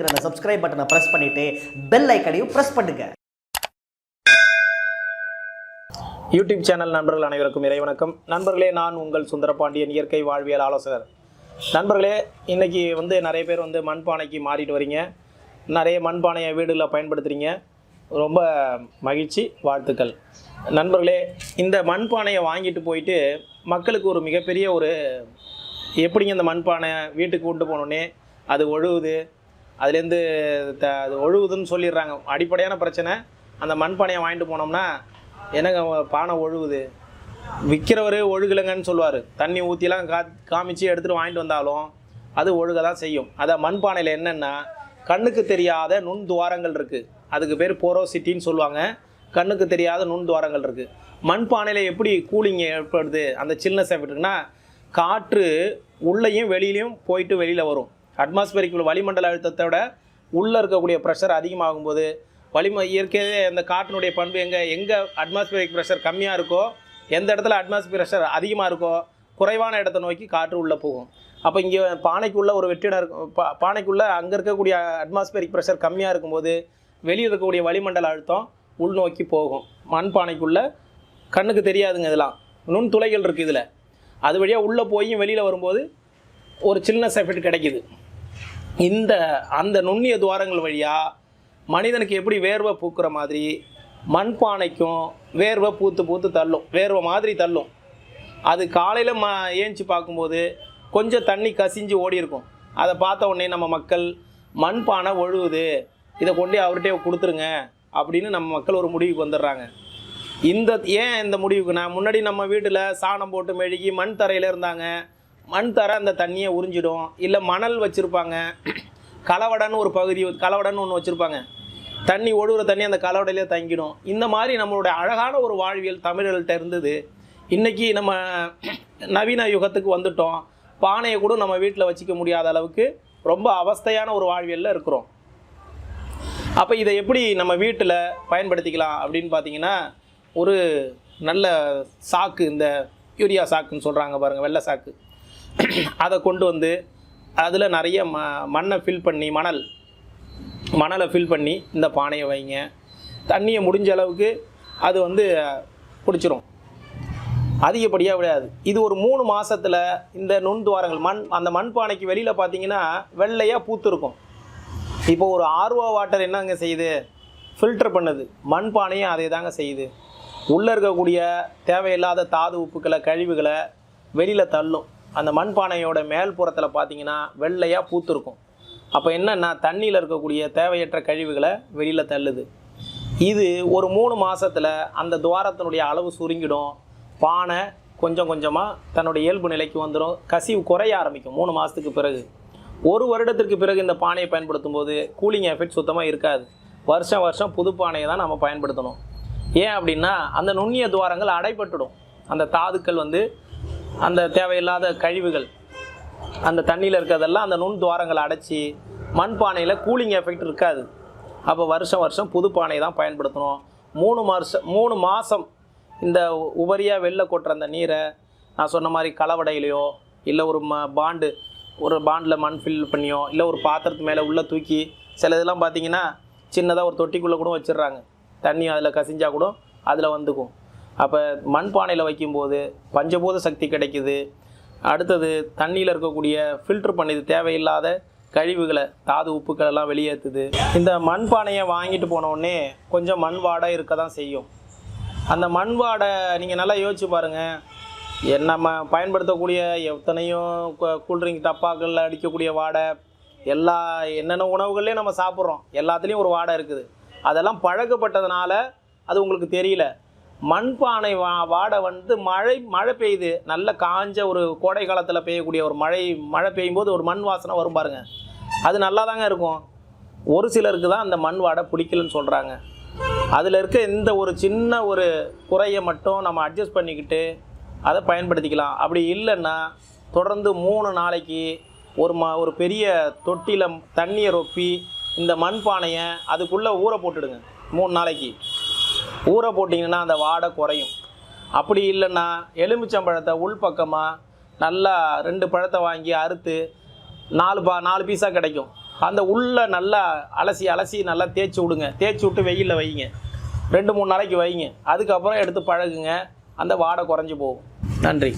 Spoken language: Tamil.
அந்த சப்ஸ்கிரைப் பட்டனை ப்ரெஸ் பண்ணிட்டு பெல் ஐக்கனையும் ப்ரெஸ் பண்ணுங்க. யூடியூப் சேனல் நண்பர்கள் அனைவருக்கும் இறைவணக்கம் நண்பர்களே நான் உங்கள் சுந்தரபாண்டியன் இயற்கை வாழ்வியல் ஆலோசகர். நண்பர்களே இன்னைக்கு வந்து நிறைய பேர் வந்து மண்பானைக்கு மாறிட்டு வரீங்க. நிறைய மண்பானையை வீடுகளில் பயன்படுத்துகிறீங்க ரொம்ப மகிழ்ச்சி வாழ்த்துக்கள். நண்பர்களே இந்த மண்பானையை வாங்கிட்டு போயிட்டு மக்களுக்கு ஒரு மிகப்பெரிய ஒரு எப்படிங்க இந்த மண்பானை வீட்டுக்கு கொண்டு போனோடனே அது ஒழுகுது அதுலேருந்து த அது ஒழுகுதுன்னு சொல்லிடுறாங்க. அடிப்படையான பிரச்சனை அந்த மண்பானையை வாங்கிட்டு போனோம்னா என்னங்க பானை ஒழுகுது? விற்கிறவர் ஒழுகலைங்கன்னு சொல்லுவார். தண்ணி ஊற்றிலாம் கா காமிச்சு எடுத்துகிட்டு வாங்கிட்டு வந்தாலும் அது ஒழுக தான் செய்யும். அதை மண்பானையில் என்னென்னா கண்ணுக்கு தெரியாத நுண் துவாரங்கள் இருக்குது அதுக்கு பேர் போரோசிட்டின்னு சொல்லுவாங்க. கண்ணுக்கு தெரியாத நுண் துவாரங்கள் இருக்குது மண்பானையில் எப்படி கூலிங் ஏற்படுது? அந்த சில்னஸ் எஃபெக்ட்டுனா காற்று உள்ளேயும் வெளியிலையும் போயிட்டு வெளியில் வரும். அட்மாஸ்பரிக் வளிமண்டல அழுத்தத்தை விட உள்ளே இருக்கக்கூடிய ப்ரெஷர் அதிகமாகும்போது வளிம இயற்கையே அந்த காற்றினுடைய பண்பு எங்கே எங்கே அட்மாஸ்பியரிக் ப்ரெஷர் கம்மியாக இருக்கோ எந்த இடத்துல அட்மாஸ்பியர் ப்ரெஷர் அதிகமாக இருக்கோ குறைவான இடத்தை நோக்கி காற்று உள்ளே போகும். அப்போ இங்கே பானைக்குள்ளே ஒரு வெற்றிடம் இருக்கும் பா பானைக்குள்ளே அங்கே இருக்கக்கூடிய அட்மாஸ்பியரிக் ப்ரெஷர் கம்மியாக இருக்கும்போது வெளியில் இருக்கக்கூடிய வளிமண்டல அழுத்தம் உள்நோக்கி போகும். மண் பானைக்குள்ளே கண்ணுக்கு தெரியாதுங்க இதெல்லாம். நுண் துளைகள் இருக்குது இதில். அது வழியாக உள்ளே போய் வெளியில் வரும்போது ஒரு சில்னஸ் எஃபெக்ட் கிடைக்கிது. இந்த அந்த நுண்ணிய துவாரங்கள் வழியாக மனிதனுக்கு எப்படி வேர்வை பூக்கிற மாதிரி மண்பானைக்கும் வேர்வை பூத்து பூத்து தள்ளும் வேர்வை மாதிரி தள்ளும். அது காலையில் ம ஏஞ்சி பார்க்கும்போது கொஞ்சம் தண்ணி கசிஞ்சு ஓடி இருக்கும். அதை பார்த்த உடனே நம்ம மக்கள் மண்பானை ஒழுகுது இதை கொண்டு அவர்கிட்டே கொடுத்துருங்க அப்படின்னு நம்ம மக்கள் ஒரு முடிவுக்கு வந்துடுறாங்க. இந்த ஏன் இந்த முடிவுக்குன்னா முன்னாடி நம்ம வீட்டில் சாணம் போட்டு மெழுகி மண் தரையில் இருந்தாங்க. மண் தர அந்த தண்ணியை உறிஞ்சிடும். இல்லை மணல் வச்சுருப்பாங்க. கலவடன்னு ஒரு பகுதி கலவடன்னு ஒன்று வச்சுருப்பாங்க. தண்ணி ஓடுகிற தண்ணி அந்த கலவடையிலே தங்கிடும். இந்த மாதிரி நம்மளுடைய அழகான ஒரு வாழ்வியல் தமிழர்கள்ட்ட இருந்தது. இன்றைக்கி நம்ம நவீன யுகத்துக்கு வந்துட்டோம். பானையை கூட நம்ம வீட்டில் வச்சுக்க முடியாத அளவுக்கு ரொம்ப அவஸ்தையான ஒரு வாழ்வியலில் இருக்கிறோம். அப்போ இதை எப்படி நம்ம வீட்டில் பயன்படுத்திக்கலாம் அப்படின்னு பார்த்தீங்கன்னா ஒரு நல்ல சாக்கு இந்த யூரியா சாக்குன்னு சொல்கிறாங்க பாருங்கள் வெள்ளை சாக்கு. அதை கொண்டு வந்து அதில் நிறைய ம மண்ணை ஃபில் பண்ணி மணல் மணலை ஃபில் பண்ணி இந்த பானையை வைங்க. தண்ணியை முடிஞ்ச அளவுக்கு அது வந்து பிடிச்சிரும் அதிகப்படியாக விடாது. இது ஒரு மூணு மாதத்தில் இந்த நுண்துவாரங்கள் மண் அந்த மண் பானைக்கு வெளியில் பார்த்தீங்கன்னா வெள்ளையாக பூத்திருக்கும் இப்போ ஒரு ஆர்வா வாட்டர் என்னங்க செய்யுது? ஃபில்டர் பண்ணுது. மண் பானையும் அதே தாங்க செய்யுது. உள்ளே இருக்கக்கூடிய தேவையில்லாத தாது உப்புக்களை கழிவுகளை வெளியில் தள்ளும். அந்த மண் பானையோட மேல் புறத்தில் பார்த்தீங்கன்னா வெள்ளையாக பூத்திருக்கும். அப்போ என்னென்னா தண்ணியில் இருக்கக்கூடிய தேவையற்ற கழிவுகளை வெளியில் தள்ளுது. இது ஒரு மூணு மாதத்தில் அந்த துவாரத்தினுடைய அளவு சுருங்கிடும். பானை கொஞ்சம் கொஞ்சமாக தன்னுடைய இயல்பு நிலைக்கு வந்துடும் கசிவு குறைய ஆரம்பிக்கும் மூணு மாதத்துக்கு பிறகு. ஒரு வருடத்திற்கு பிறகு இந்த பானையை பயன்படுத்தும் போது கூலிங் எஃபெக்ட் சுத்தமாக இருக்காது. வருஷம் வருஷம் புது பானையை தான் நம்ம பயன்படுத்தணும். ஏன் அப்படின்னா அந்த நுண்ணிய துவாரங்கள் அடைபட்டுடும். அந்த தாதுக்கள் வந்து அந்த தேவையில்லாத கழிவுகள் அந்த தண்ணியில் இருக்கிறதெல்லாம் அந்த நுண் துவாரங்களை அடைச்சி மண் பானையில் கூலிங் எஃபெக்ட் இருக்காது. அப்போ வருஷம் வருஷம் புது பானை தான் பயன்படுத்தணும். மூணு வருஷம் மூணு மாதம் இந்த உபரியாக வெளில கொட்டுற அந்த நீரை நான் சொன்ன மாதிரி கலவடையிலையோ இல்லை ஒரு ம பாண்டு ஒரு பாண்டில் மண் ஃபில் பண்ணியோ இல்லை ஒரு பாத்திரத்து மேலே உள்ளே தூக்கி சில இதெல்லாம் பார்த்தீங்கன்னா சின்னதாக ஒரு தொட்டிக்குள்ளே கூட வச்சிடுறாங்க. தண்ணி அதில் கசிஞ்சால் கூட அதில் வந்துக்கும். அப்போ மண்பானையில் வைக்கும்போது பஞ்சபூத சக்தி கிடைக்குது. அடுத்தது தண்ணியில் இருக்கக்கூடிய ஃபில்டர் பண்ணிது தேவையில்லாத கழிவுகளை தாது உப்புக்கள் எல்லாம் வெளியேற்றுது இந்த மண்பானையை வாங்கிட்டு போனோடனே கொஞ்சம் மண் வாடை இருக்க தான் செய்யும். அந்த மண் வாடை நீங்கள் நல்லா யோசிச்சு பாருங்கள் நம்ம பயன்படுத்தக்கூடிய எத்தனையோ கூல்ட்ரிங்க் டப்பாக்களில் அடிக்கக்கூடிய வாடை எல்லா என்னென்ன உணவுகள்லையும் நம்ம சாப்பிட்றோம். எல்லாத்துலேயும் ஒரு வாடை இருக்குது. அதெல்லாம் பழக்கப்பட்டதுனால அது உங்களுக்கு தெரியல. மண்பானை வா வாடை வந்து மழை மழை பெய்யுது. நல்ல காஞ்ச ஒரு கோடை காலத்தில் பெய்யக்கூடிய ஒரு மழை மழை பெய்யும் போது ஒரு மண் வாசனை வரும் பாருங்க. அது நல்லா தாங்க இருக்கும். ஒரு சிலருக்கு தான் அந்த மண் வாடை பிடிக்கலன்னு சொல்கிறாங்க அதில் இருக்க இந்த ஒரு சின்ன ஒரு குறையை மட்டும் நம்ம அட்ஜஸ்ட் பண்ணிக்கிட்டு அதை பயன்படுத்திக்கலாம். அப்படி இல்லைன்னா தொடர்ந்து மூணு நாளைக்கு ஒரு ம ஒரு பெரிய தொட்டியில் தண்ணியை ரொப்பி இந்த மண்பானையை அதுக்குள்ளே ஊற போட்டுடுங்க. மூணு நாளைக்கு. ஊற போட்டிங்கன்னா அந்த வாடை குறையும். அப்படி இல்லைன்னா எலுமிச்சம்பழத்தை உள்பக்கமாக நல்லா ரெண்டு பழத்தை வாங்கி அறுத்து நாலு பா நாலு பீஸாக கிடைக்கும். அந்த உள்ளே நல்லா அலசி அலசி நல்லா தேய்ச்சி விடுங்க. தேய்ச்சி விட்டு வெயிலில் வைங்க ரெண்டு மூணு நாளைக்கு வைங்க அதுக்கப்புறம் எடுத்து பழகுங்க. அந்த வாடை குறைஞ்சி போகும். நன்றி.